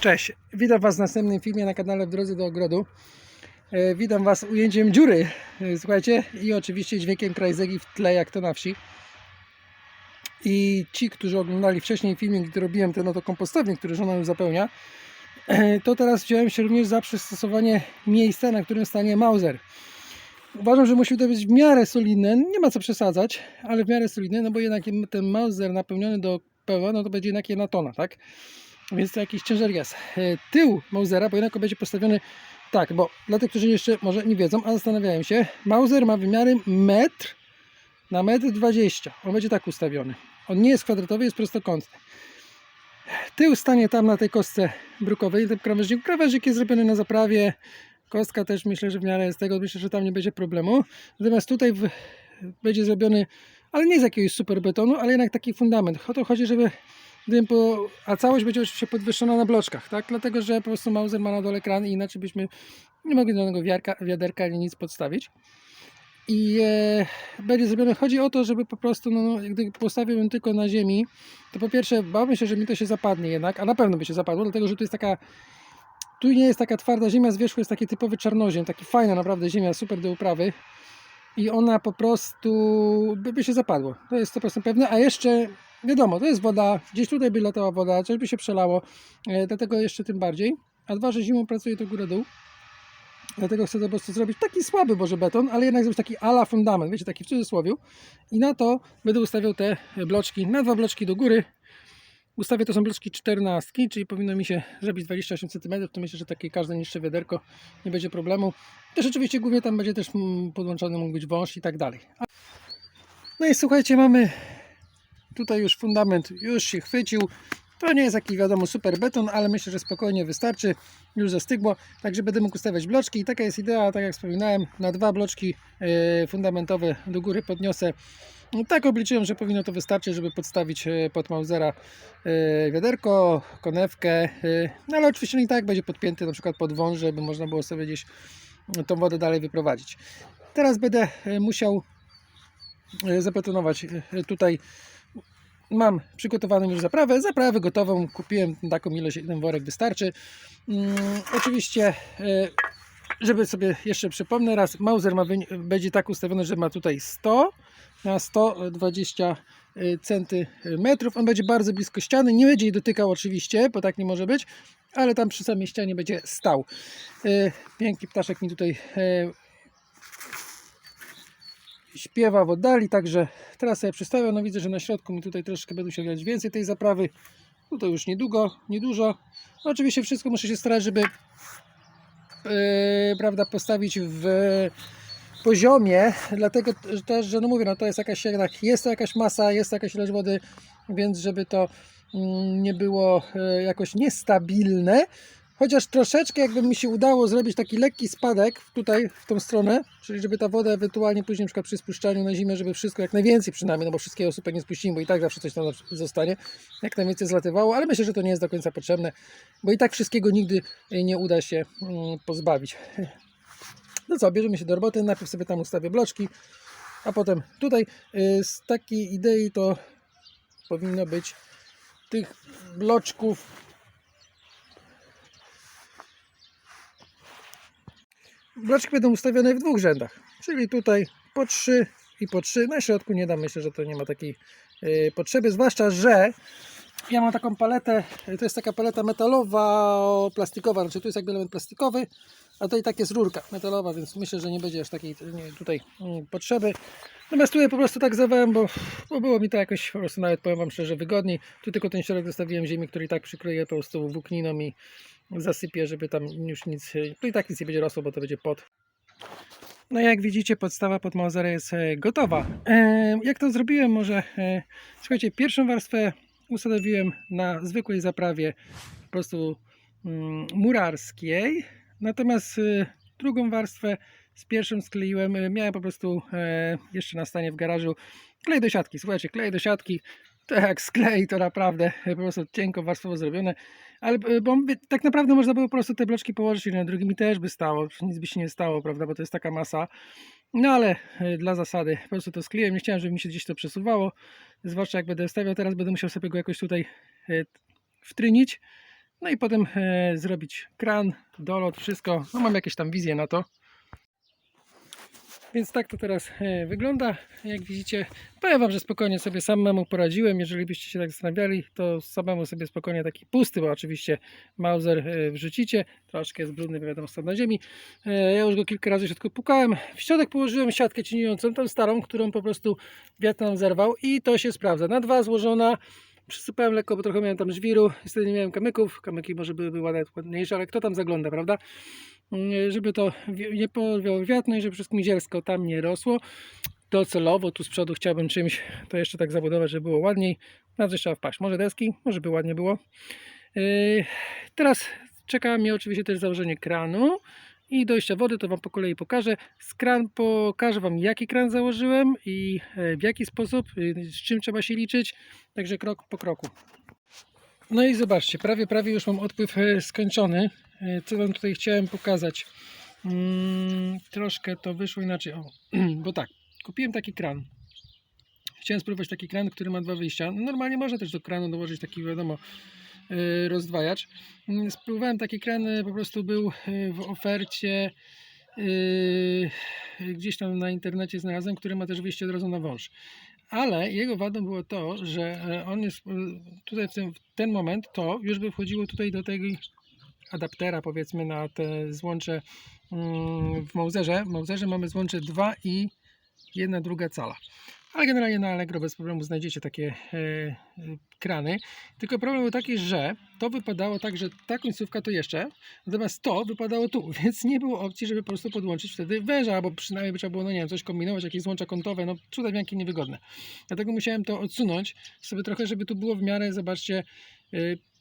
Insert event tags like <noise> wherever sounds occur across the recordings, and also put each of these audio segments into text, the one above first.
Cześć, witam Was w następnym filmie na kanale W Drodze do Ogrodu. E, Witam Was ujęciem dziury, e, słuchajcie, i oczywiście dźwiękiem krajzegi w tle, jak to na wsi. I ci, którzy oglądali wcześniej filmik, gdy robiłem ten oto kompostownik, który żona już zapełnia, e, to teraz wziąłem się również za przystosowanie miejsca, na którym stanie Mauser. Uważam, że musi to być w miarę solidne, nie ma co przesadzać, ale w miarę solidne, no bo jednak ten Mauser napełniony do pełna, no to będzie jednak jedna tona, tak? Więc to jakiś ciężar jest. Tył Mausera, jednak będzie postawiony tak, bo dla tych, którzy jeszcze może nie wiedzą, a zastanawiają się, Mauser ma wymiary metr na metr 20. On będzie tak ustawiony. On nie jest kwadratowy, jest prostokątny. Tył stanie tam na tej kostce brukowej, tym krawężniku. Krawężnik jest zrobiony na zaprawie. Kostka też myślę, że w miarę z tego, myślę, że tam nie będzie problemu. Natomiast tutaj w, będzie zrobiony, ale nie z jakiegoś super betonu, ale jednak taki fundament. O to chodzi, żeby gdybym po, a całość będzie oczywiście podwyższona na bloczkach, tak? Dlatego, że po prostu Mauser ma na dole kran i inaczej byśmy nie mogli do niego wiarka, wiaderka ani nic podstawić. I e, będzie zrobione, chodzi o to, żeby po prostu, no, no, gdy postawiłbym tylko na ziemi, to po pierwsze bałbym się, że mi to się zapadnie jednak, a na pewno by się zapadło, dlatego, że tu jest taka tu nie jest taka twarda ziemia, z wierzchu jest taki typowy czarnoziem, taki fajna naprawdę ziemia, super do uprawy i ona po prostu by, by się zapadło. To jest 100% pewne, a jeszcze wiadomo, to jest woda, gdzieś tutaj by latała woda, coś by się przelało, e, dlatego jeszcze tym bardziej. A dwa, że zimą pracuje to górę-dół. Dlatego chcę po prostu zrobić taki słaby może beton, ale jednak zrobić taki ala fundament, wiecie, taki w cudzysłowie. I na to będę ustawiał te bloczki, na dwa bloczki do góry. Ustawię to są bloczki 14, czyli powinno mi się zrobić 28 cm, to myślę, że takie każde niższe wiaderko nie będzie problemu. Też oczywiście głównie tam będzie też mm, podłączony mógł być wąż i tak dalej. No i słuchajcie, mamy tutaj już fundament, już się chwycił. To nie jest jakiś wiadomo super beton, ale myślę, że spokojnie wystarczy. Już zastygło, także będę mógł ustawiać bloczki. I taka jest idea, tak jak wspominałem, na dwa bloczki e, fundamentowe do góry podniosę. No, tak obliczyłem, że powinno to wystarczyć, żeby podstawić e, pod Mausera e, wiaderko, konewkę. No ale oczywiście i tak będzie podpięty na przykład pod wąż, żeby można było sobie gdzieś tą wodę dalej wyprowadzić. Teraz będę musiał zabetonować tutaj mam przygotowaną już zaprawę, zaprawę gotową, kupiłem taką ilość, jeden worek wystarczy. Mm, oczywiście, e, żeby sobie jeszcze przypomnę raz, Mauser ma, będzie tak ustawiony, że ma tutaj 100 na 120 centymetrów. On będzie bardzo blisko ściany, nie będzie jej dotykał oczywiście, bo tak nie może być, ale tam przy samej ścianie będzie stał. E, Piękny ptaszek mi tutaj e, śpiewa w oddali, także teraz sobie przystawiam, no widzę, że na środku mi tutaj troszkę będą się grać więcej tej zaprawy, no to już niedługo, niedużo. No oczywiście wszystko muszę się starać, żeby yy, prawda, postawić w poziomie, dlatego też, że no mówię, no to jest jakaś jednak, jest to jakaś masa, jest to jakaś ilość wody, więc żeby to mm, nie było e, jakoś niestabilne, Chociaż troszeczkę jakby mi się udało zrobić taki lekki spadek tutaj w tą stronę, czyli żeby ta woda ewentualnie później przykład przy spuszczaniu na zimę, żeby wszystko jak najwięcej przynajmniej, no bo wszystkiego super nie spuścimy, bo i tak zawsze coś tam zostanie, jak najwięcej zlatywało, ale myślę, że to nie jest do końca potrzebne, bo i tak wszystkiego nigdy nie uda się mm, pozbawić. No co, bierzemy się do roboty, najpierw sobie tam ustawię bloczki, a potem tutaj y, z takiej idei to powinno być tych bloczków bloczki będą ustawione w dwóch rzędach, czyli tutaj po trzy i po trzy. Na środku nie dam, myślę, że to nie ma takiej y, potrzeby, zwłaszcza, że ja mam taką paletę, to jest taka paleta metalowa, plastikowa, znaczy tu jest jakby element plastikowy, a i tak jest rurka metalowa, więc myślę, że nie będzie aż takiej nie, tutaj mm, potrzeby. Natomiast tu po prostu tak zawałem, bo, bo było mi to jakoś po prostu nawet powiem Wam szczerze wygodniej. Tu tylko ten środek zostawiłem ziemi, który i tak przykryję po prostu włókniną i zasypię, żeby tam już nic, tu i tak nic nie będzie rosło, bo to będzie pod. No jak widzicie podstawa pod Mausera jest e, gotowa. E, Jak to zrobiłem? Może e, słuchajcie, pierwszą warstwę ustawiłem na zwykłej zaprawie po prostu mm, murarskiej, natomiast drugą warstwę z pierwszym skleiłem, miałem po prostu jeszcze na stanie w garażu klej do siatki. Słuchajcie, klej do siatki, <laughs> to jak sklei to naprawdę po prostu cienko warstwowo zrobione, ale e, bo tak naprawdę można było po prostu te bloczki położyć i na drugim też by stało, nic by się nie stało, prawda, bo to jest taka masa. No ale e, dla zasady po prostu to skleiłem, nie chciałem, żeby mi się gdzieś to przesuwało, zwłaszcza jak będę stawiał teraz, będę musiał sobie go jakoś tutaj e, wtrynić, No i potem zrobić kran, dolot, wszystko. No mam jakieś tam wizje na to. Więc tak to teraz e, wygląda. Jak widzicie, powiem Wam, że spokojnie sobie samemu poradziłem. Jeżeli byście się tak zastanawiali, to samemu sobie spokojnie taki pusty, bo oczywiście Mauser e, wrzucicie. Troszkę jest brudny, wiadomo, stał na ziemi. E, Ja już go kilka razy w środku pukałem. W środek położyłem siatkę cieniującą, tą starą, którą po prostu wiatr nam zerwał i to się sprawdza. Na dwa złożona. Przysypałem lekko, bo trochę miałem tam żwiru. Niestety nie miałem kamyków. Kamyki może byłyby ładniejsze, ale kto tam zagląda, prawda? Mm, żeby to nie powiał wiatr, no i żeby wszystko mi zielsko tam nie rosło. Docelowo tu z przodu chciałbym czymś to jeszcze tak zabudować, żeby było ładniej. Na coś trzeba wpaść. Może deski, może by ładnie było. Yy, Teraz czeka mnie oczywiście też założenie kranu i dojścia wody, to Wam po kolei pokażę. Z kran pokażę Wam jaki kran założyłem i e, w jaki sposób, z czym trzeba się liczyć. Także krok po kroku. No i zobaczcie, prawie, prawie już mam odpływ e, skończony. E, Co Wam tutaj chciałem pokazać? Mm, troszkę to wyszło inaczej. O, <clears throat> bo tak, kupiłem taki kran. Chciałem spróbować taki kran, który ma dwa wyjścia. No, normalnie można też do kranu dołożyć taki, wiadomo, e, rozdwajacz. Mm, Spróbowałem taki kran, e, po prostu był w ofercie gdzieś tam na internecie znalazłem, który ma też wyjście od razu na wąż. Ale jego wadą było to, że on jest tutaj w ten, w ten moment to już by wchodziło tutaj do tego adaptera powiedzmy na te złącze mm, w Mauserze. W Mauserze mamy złącze 2 i 1 druga cala. Ale generalnie na Allegro bez problemu znajdziecie takie e, e, krany. Tylko problem był taki, że to wypadało tak, że ta końcówka to jeszcze, natomiast to wypadało tu, <laughs> więc nie było opcji, żeby po prostu podłączyć wtedy węża, albo przynajmniej by trzeba było, no nie wiem, coś kombinować, jakieś złącza kątowe, no cudawianki niewygodne. Dlatego musiałem to odsunąć sobie trochę, żeby tu było w miarę, zobaczcie, e,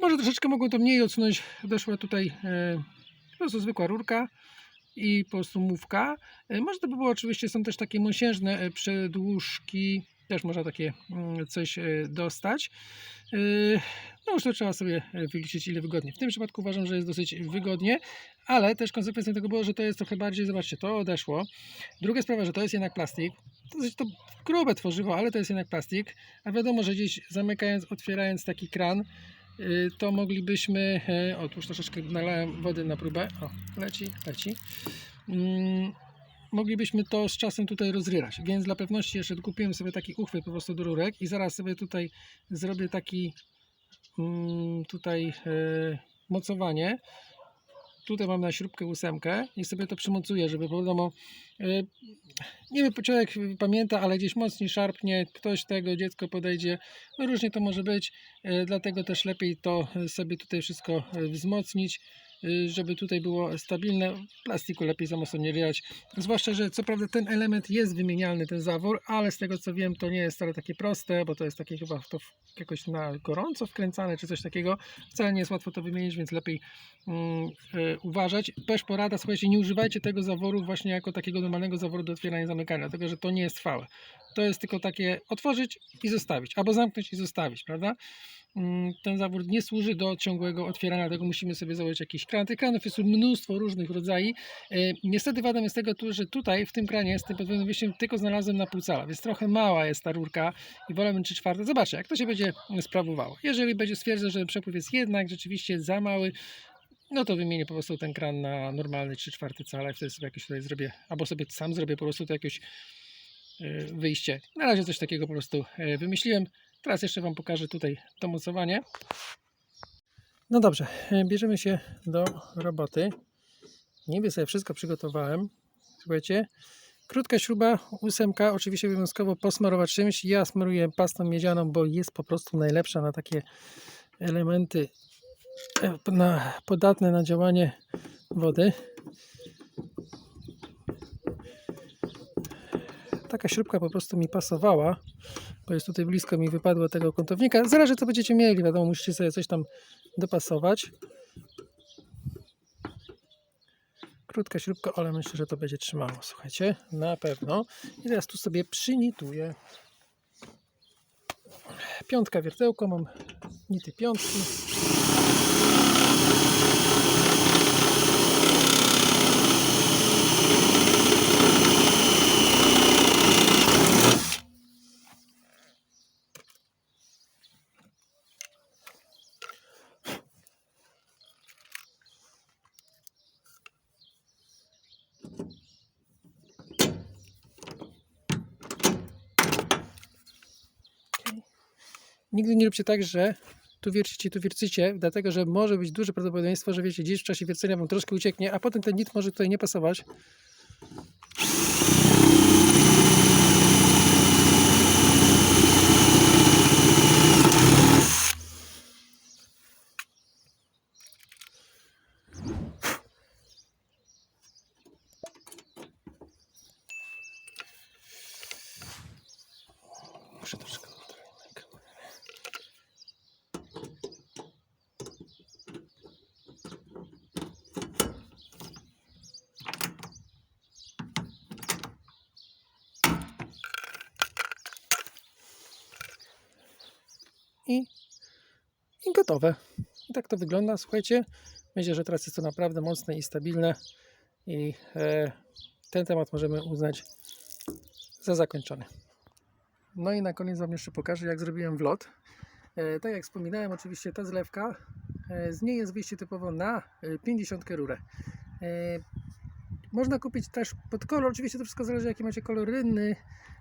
może troszeczkę mogło to mniej odsunąć, doszła tutaj e, po prostu zwykła rurka i po prostu mówka. E, Może to by było oczywiście, są też takie mosiężne e, przedłużki, też można takie mm, coś dostać. No już to trzeba sobie wyliczyć ile wygodnie. W tym przypadku uważam, że jest dosyć wygodnie, ale też konsekwencją tego było, że to jest trochę bardziej, zobaczcie, to odeszło. Druga sprawa, że to jest jednak plastik. To jest to grube tworzywo, ale to jest jednak plastik. A wiadomo, że gdzieś zamykając, otwierając taki kran, to moglibyśmy, e, o tu już troszeczkę nalałem wody na próbę, o leci, leci, Mm, moglibyśmy to z czasem tutaj rozryrać, więc dla pewności jeszcze kupiłem sobie taki uchwyt po prostu do rurek i zaraz sobie tutaj zrobię taki mm, tutaj e, mocowanie, tutaj mam na śrubkę ósemkę i sobie to przymocuję, żeby wiadomo, e, nie wiem, człowiek pamięta, ale gdzieś mocniej szarpnie, ktoś tego, dziecko podejdzie, no różnie to może być, e, dlatego też lepiej to sobie tutaj wszystko e, wzmocnić, żeby tutaj było stabilne, plastiku lepiej za mocno nie ryjać, zwłaszcza, że co prawda ten element jest wymienialny, ten zawór, ale z tego co wiem, to nie jest wcale takie proste, bo to jest takie chyba to jakoś na gorąco wkręcane, czy coś takiego, wcale nie jest łatwo to wymienić, więc lepiej mm, e, uważać. Też porada, słuchajcie, nie używajcie tego zaworu właśnie jako takiego normalnego zaworu do otwierania i zamykania, dlatego że to nie jest trwałe. To jest tylko takie otworzyć i zostawić, albo zamknąć i zostawić, prawda? Mm, Ten zawór nie służy do ciągłego otwierania, dlatego musimy sobie założyć jakiś kran. Tych kranów jest mnóstwo różnych rodzajów. E, Niestety wadą jest tego, że tutaj w tym kranie z tym podwójnym wyjściem tylko znalazłem na pół cala, więc trochę mała jest ta rurka i wolałbym 3 czwarte. Zobaczcie, jak to się będzie sprawowało. Jeżeli będzie stwierdzał, że przepływ jest jednak rzeczywiście za mały, no to wymienię po prostu ten kran na normalny 3 czwarte cala i wtedy sobie jakieś tutaj zrobię, albo sobie sam zrobię po prostu to jakieś wyjście. Na razie coś takiego po prostu e, wymyśliłem. Teraz jeszcze Wam pokażę tutaj to mocowanie. No dobrze, e, bierzemy się do roboty. Niby sobie wszystko przygotowałem. Słuchajcie, krótka śruba, ósemka, oczywiście obowiązkowo posmarować czymś. Ja smaruję pastą miedzianą, bo jest po prostu najlepsza na takie elementy e, na, podatne na działanie wody. Taka śrubka po prostu mi pasowała, bo jest tutaj blisko mi wypadło tego kątownika. Zależy co będziecie mieli, wiadomo, musicie sobie coś tam dopasować. Krótka śrubka, ale myślę, że to będzie trzymało, słuchajcie, na pewno. I teraz tu sobie przynituję. Piątka wiertełko, mam nity piątki. Nigdy nie róbcie tak, że tu wiercicie, tu wiercicie, dlatego że może być duże prawdopodobieństwo, że wiecie, gdzieś w czasie wiercenia wam troszkę ucieknie, a potem ten nit może tutaj nie pasować. Muszę troszkę I, I gotowe. I tak to wygląda. Słuchajcie, myślę, że teraz jest to naprawdę mocne i stabilne. I e, ten temat możemy uznać za zakończony. No i na koniec Wam jeszcze pokażę, jak zrobiłem wlot. E, tak jak wspominałem, oczywiście ta zlewka, e, z niej jest wyjście typowo na e, 50 rurę. E, można kupić też pod kolor, oczywiście to wszystko zależy jaki macie kolor rynny.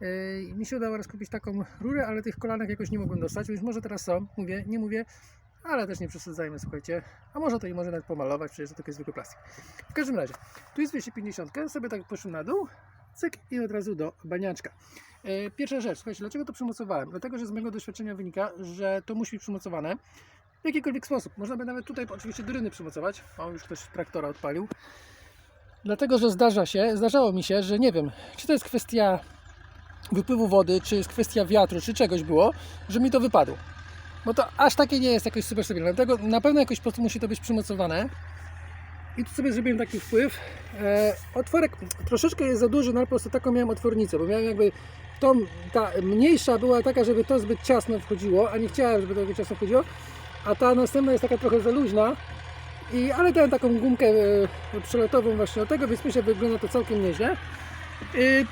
E, mi się udało raz kupić taką rurę, ale tych kolanek jakoś nie mogłem dostać, więc może teraz są, mówię, nie mówię, ale też nie przesadzajmy, słuchajcie. A może to i może nawet pomalować, przecież to tylko jest zwykły plastik. W każdym razie, tu jest 250, sobie tak poszłem na dół, cyk i od razu do baniaczka. E, Pierwsza rzecz, słuchajcie, dlaczego to przymocowałem? Dlatego, że z mojego doświadczenia wynika, że to musi być przymocowane w jakikolwiek sposób. Można by nawet tutaj oczywiście do ryny przymocować. O, już ktoś traktora odpalił. Dlatego, że zdarza się, zdarzało mi się, że nie wiem, czy to jest kwestia wypływu wody, czy jest kwestia wiatru, czy czegoś było, że mi to wypadło. Bo to aż takie nie jest jakoś super stabilne. Dlatego na pewno jakoś po prostu musi to być przymocowane. I tu sobie zrobiłem taki wpływ. E, otworek troszeczkę jest za duży, no ale po prostu taką miałem otwornicę, bo miałem jakby tą, ta mniejsza była taka, żeby to zbyt ciasno wchodziło, a nie chciałem, żeby to zbyt ciasno wchodziło, a ta następna jest taka trochę za luźna. I, ale dałem taką gumkę e, przelotową właśnie od tego, więc myślę, że wygląda to całkiem nieźle. E,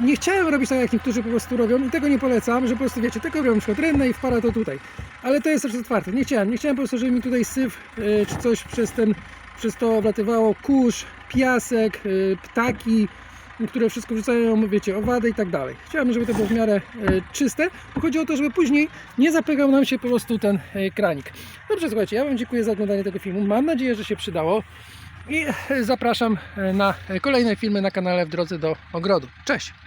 nie chciałem robić tak jak niektórzy po prostu robią i tego nie polecam, że po prostu wiecie, tego robią przykład renne i wpada to tutaj. Ale to jest też otwarte. Nie chciałem, nie chciałem po prostu, żeby mi tutaj syf e, czy coś przez ten, przez to wlatywało kurz, piasek, ptaki, które wszystko wrzucają, wiecie, owady i tak dalej. Chciałem, żeby to było w miarę e, czyste, bo chodzi o to, żeby później nie zapykał nam się po prostu ten e, kranik. Dobrze, słuchajcie, ja Wam dziękuję za oglądanie tego filmu. Mam nadzieję, że się przydało i e, zapraszam na kolejne filmy na kanale W Drodze do Ogrodu. Cześć!